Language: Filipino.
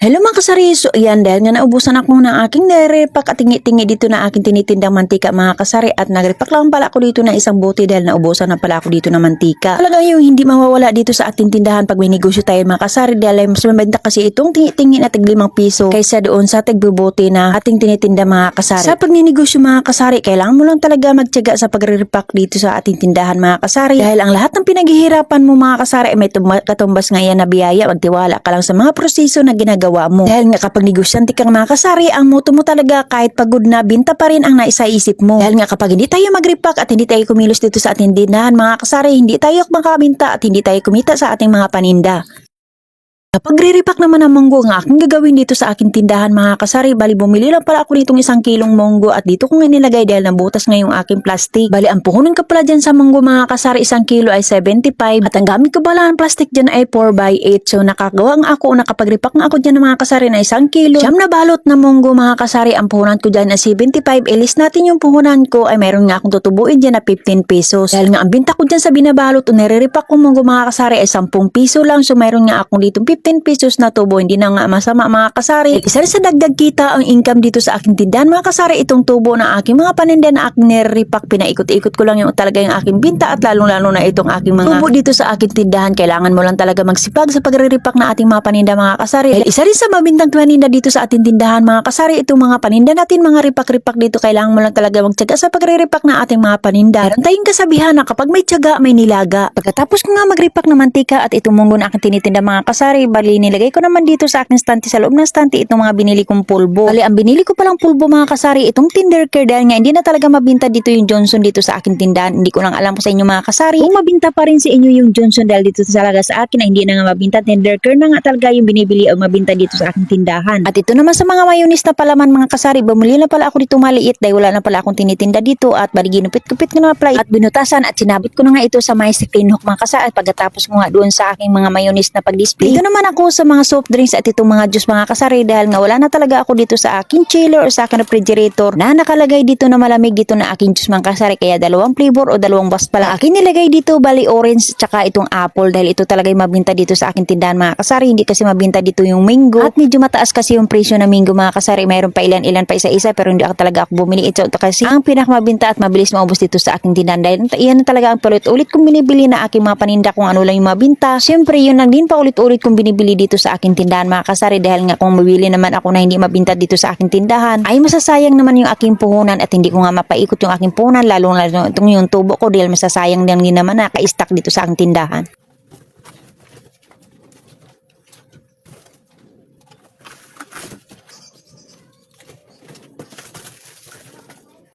Hello mga kasari, so yan dahil nga naubusan ako ng aking nare-pack at tingi-tingi dito na aking tinitindang mantika mga kasari at nagrepack lang pala ako dito ng isang bote dahil naubusan na pala ako dito ng mantika. Talaga yung hindi mawawala dito sa ating tindahan pag may negosyo tayo mga kasari dahil ay mas mabenta kasi itong tingi-tingi na tig limang piso kaysa doon sa tigbubote na ating tinitinda mga kasari. Sa pagninegosyo mga kasari, kailangan mo lang talaga magtiyaga sa pagre-repack dito sa ating tindahan mga kasari dahil ang lahat ng pinaghihirapan mo mga kasari ay may tumba- katumbas nga yan na biyaya magtiwala ka lang sa mga proseso na ginagawa mo. Dahil nga kapag negosyante kang mga kasari, ang moto mo talaga kahit pagod na binta pa rin ang naisaisip mo. Dahil nga kapag hindi tayo mag-repack at hindi tayo kumilos dito sa ating tindahan mga kasari, hindi tayo makabinta at hindi tayo kumita sa ating mga paninda. Kapag re-repack naman ang monggo, ang aking gagawin dito sa aking tindahan mga kasari, bali bumili lang pala ako nitong isang kilong monggo at dito ko nga nilagay dahil nabutas nga yung aking plastic. Bali ang puhunan ko pala dyan sa monggo mga kasari, isang kilo ay 75 at ang gamit ko pala ng plastic dyan ay 4x8 so nakagawa nga ako, nakapag-repack nga ako dyan ng mga kasari na isang kilo. Siyam na balot na monggo mga kasari, ang puhunan ko dyan na 75, ilis natin yung puhunan ko ay meron nga akong tutubuin dyan na 15 pesos. Dahil nga ang binta ko dyan sa binabalot o nire-repack ko monggo mga kasari ay 10 piso lang so meron nga akong dito 15 pesos na tubo, hindi na nga masama mga kasari. Isa rin sa dagdag kita ang income dito sa aking tindahan mga kasari, itong tubo na aking mga paninda na aking nire-repack, pinaikot-ikot ko lang yung talaga yung aking binta at lalong-lalo na itong aking mga tubo dito sa aking tindahan. Kailangan mo lang talaga magsipag sa pagre-repack na ating mga paninda mga kasari. Dahil isa rin sa mabintang paninda dito sa ating tindahan mga kasari, itong mga paninda natin, mga repack-repack dito, kailangan mo lang talaga magtyaga sa pagre-repack na ating mga paninda. Meron tayong kasabihan na kapag may tyaga, may nilaga. Pagkatapos ko nga mag-repack ng mantika at itong munggo na aking tinitinda mga kasari, bali nilagay ko naman dito sa aking stante sa loob ng stante itong mga binili kong pulbo. Bali, ang binili ko palang pulbo mga kasari, itong Tinder Care dahil nga hindi na talaga mabinta dito yung Johnson dito sa aking tindahan. Hindi ko lang alam po sa inyo mga kasari. Kung mabinta pa rin sa inyo yung Johnson dahil dito talaga sa akin na hindi na nga mabinta. Tinder Care na nga talaga yung binibili o mabinta dito sa aking tindahan. At ito naman sa mga mayonnaise na palaman mga kasari, bumili na pala ako dito maliit dahil wala na pala akong tinitinda dito at bali ginupit-kupit ko na pala at binutasan at sinabit ko na nga ito sa may clean hook mga kasari at pagkatapos ko nga doon sa aking mga mayonnaise na pag-display. Dito naman ako sa mga soft drinks at itong mga juice mga kasari dahil nga wala na talaga ako dito sa aking chiller o sa aking refrigerator na nakalagay dito na malamig dito na aking juice mga kasari. Kaya dalawang flavor o dalawang bus pala akin nilagay dito. Bali orange tsaka itong apple dahil ito talaga yung mabinta dito sa aking tindahan mga kasari. Hindi kasi mabinta dito yung mango. At medyo mataas kasi yung presyo ng mango mga kasari. Mayroon pa ilan ilan pa isa-isa pero hindi ako talaga ako bumili. Ito kasi ang pinakamabinta at mabilis maubos dito sa aking tindahan dahil iyan na talaga ang paulit-ulit kong binibili na aking mga paninda kung ano lang yung mabinta. Syempre yun lang din pa ulit-ulit kong binibili dito sa aking tindahan mga kasari dahil nga kung mabili naman ako na hindi mabinta dito sa aking tindahan ay masasayang naman yung aking puhunan at hindi ko nga mapaikot yung aking puhunan lalo itong yung tubo ko dahil masasayang din naman na ka-stack dito sa aking tindahan